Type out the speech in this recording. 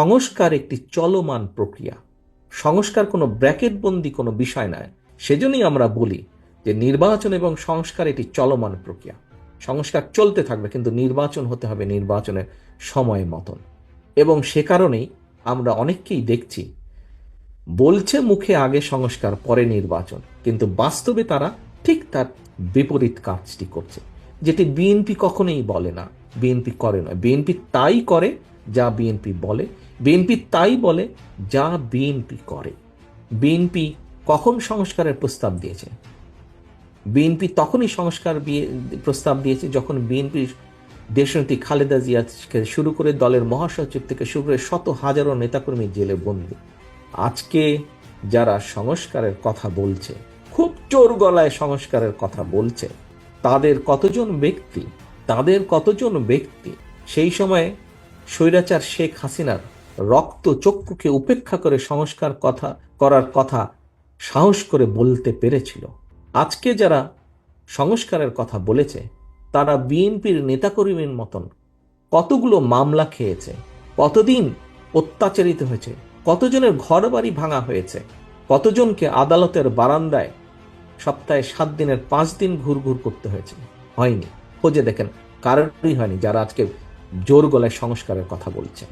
সংস্কার একটি চলমান প্রক্রিয়া। সংস্কার কোনো ব্র্যাকেটবন্দি কোনো বিষয় নয়। সেজন্যই আমরা বলি যে নির্বাচন এবং সংস্কার এটি চলমান প্রক্রিয়া। সংস্কার চলতে থাকবে, কিন্তু নির্বাচন হতে হবে নির্বাচনের সময় মতন। এবং সে কারণেই আমরা অনেককেই দেখছি, বলছে মুখে আগে সংস্কার, পরে নির্বাচন। কিন্তু বাস্তবে তারা ঠিক তার বিপরীত কাজটি করছে। যেটি বিএনপি কখনোই বলে না। বিএনপি করে না বিএনপি তাই করে যা বিএনপি বলে। বিএনপি তাই বলে যা বিএনপি করে। বিএনপি কখন সংস্কারের প্রস্তাব দিয়েছে? বিএনপি তখনই সংস্কার প্রস্তাব দিয়েছে যখন বিএনপির দেশনেত্রী খালেদা জিয়া থেকে শুরু করে দলের মহাসচিব থেকে শুরু করে শত হাজারো নেতাকর্মী জেলে বন্দী। আজকে যারা সংস্কারের কথা বলছে, খুব চোর গলায় সংস্কারের কথা বলছে, তাদের কতজন ব্যক্তি, তাদের কতজন ব্যক্তি সেই সময়ে স্বৈরাচার শেখ হাসিনার রক্ত চক্ষুকে উপেক্ষা করে সংস্কার কথা, করার কথা সাহস করে বলতে পেরেছিল। আজকে যারা সংস্কারের কথা বলেছে, তারা বিএনপির নেতাকর্মীর মতন কতগুলো মামলা খেয়েছে, কতদিন অত্যাচারিত হয়েছে, কতজনের ঘর বাড়ি ভাঙা হয়েছে, কতজনকে আদালতের বারান্দায় সপ্তাহে সাত দিনের পাঁচ দিন ঘুরঘুর করতে হয়েছে, হয়নি। খোঁজে দেখেন, কারোরই হয়নি যারা আজকে জোর গলায় সংস্কারের কথা বলছে